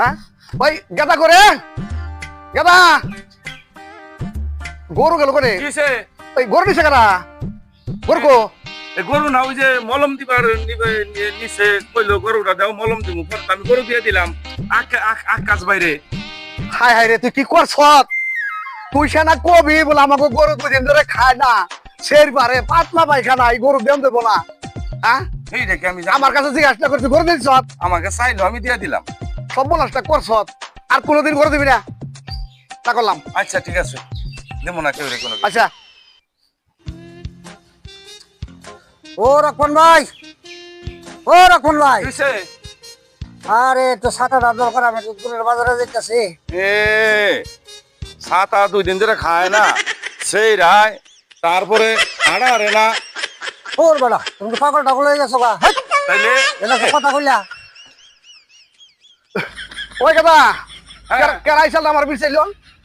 হ্যাঁ? ওই গেদা করে। গেদা! গরু গেল করে কিসে ওই গরু নিছে কেনা গরু কো? গরু না ওই যে মলম দিবার নিচে কইলো গরুটা দাও মলম দিব আমি গরু দিয়ে দিলাম। আকাশ বাইরে। হাই হাই রে তুই কি করছ? তুই সে না কবি বলে আমাকে গরু দুদিন ধরে খায় না। সেই পারে পাতলা পায়খানা এই গরু দেন দেবো না। হ্যাঁ? এই দেখে আমি। আমার কাছে জিজ্ঞাসা করছি গরু দিচ্ছ আমাকে চাইলো আমি দিয়ে দিলাম। সব বলাসটা করছ আর কোনোদিন গরু দিবি না। তা করলাম। আচ্ছা ঠিক আছে। দেবো না কেউ কোনো আচ্ছা। ও রকম ভাই। ও রকম ভাই? আরে সাত আট দরকার আমি দূরের বাজারে যেতেছি এ সাত আট দুই দিন ধরে খায় না। সেই রায় তারপরে আড়া আরে না। ওর বেড়া তুমি তো পাগল টাগল হয়ে গেছো গা। তাইলে? কথা কইলা। ওই কথা হ্যাঁ। আমার বিচাইল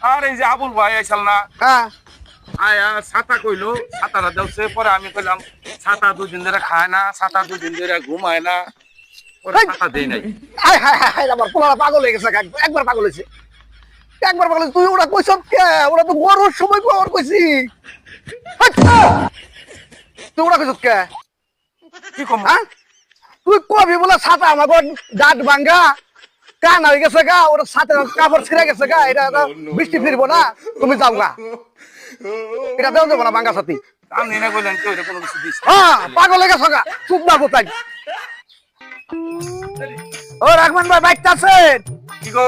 আর এই যে আবুল ভাই আইসাল না। হ্যাঁ। আয়া ছাতা কইলো ছাতাটা দেওছে পরে আমি কইলাম ছাতা দুদিন ধরে খায় না ছাতা দুদিন ধরে ঘুমায় না পরে হেই! ছাতা দেই নাই। হাই হাই হাই হাই আমার পোলারা পাগল হয়ে গেছে একবার পাগল হয়েছে। একবার পাগল তুই ওরা কইছ কে? ওরা তো গরুর সময় কর কইছি। হাট! তুই ওরা কইছ কে? কি কম? হ্যাঁ? তুই কবি বলে ছাতা আমাকে দাঁত ভাঙ্গা কান হয়ে গেছে গা ওর সাথে কাপড় ছিঁড়ে গেছে গা এটা বৃষ্টি ফিরবো না তুমি যাও গা। এটা দেও দেবো না ভাঙ্গা সাথী। আমি না কইলাম কেউ কোনো কিছু দিস হ্যাঁ পাগল হয়ে গেছে গা চুপ না কোথায় ও রাখমান ভাই বাইকটা আছেন কি গো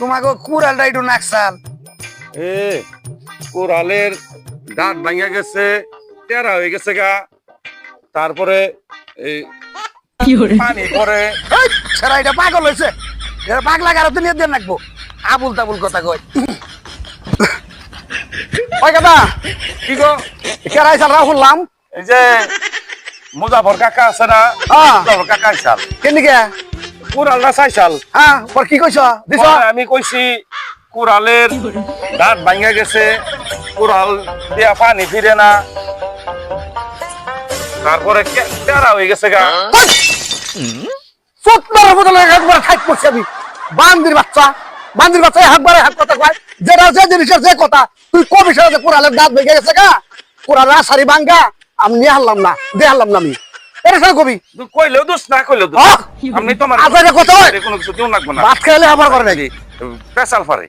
তোমাকে একটু নাকসাল এ কোরালের দাঁত ভাঙা গেছে টেরা হয়ে গেছে গা। তারপরে এই পানি পরে সেরা এটা পাগল হয়েছে এটা পাগলা গারো তো নিয়ে দিয়ে রাখব আবুল তাবুল কথা কয়। ওই কথা কি গো? কেরাই সাল রাহুল এই যে মুজাফর কাকা আছে না? হ্যাঁ। মুজাফর কাকা আইসাল কেনিকে কোরালটা চাইসাল হ্যাঁ পর কি কইছ? দিছ? আমি কইছি কোরালের দাঁত ভাঙা গেছে কোরাল দিয়া পানি ফিরে না। তারপরে কে- তেরা হয়ে গেছে গা? একবার খাইত করছি আমি। বান্দির বাচ্চা বান্দির বাচ্চা একবারে কথা কয়। যেটা যে জিনিসের যে কথা তুই কবি সারা যে কোরালের দাঁত ভেঙে গেছে গা? কোরাল রাসারি ভাঙ্গা আমি নিয়ে হারলাম না দিয়ে হারলাম না আমি। এটা সারা কবি। তুই কইলেও দোষ না কইলেও দোষ। আপনি তোমার আচ্ছা, এটা কথা হয়। কোনো কিছু দিও লাগবো না ভাত খাইলে আমার করে নাকি? পেশাল ফারে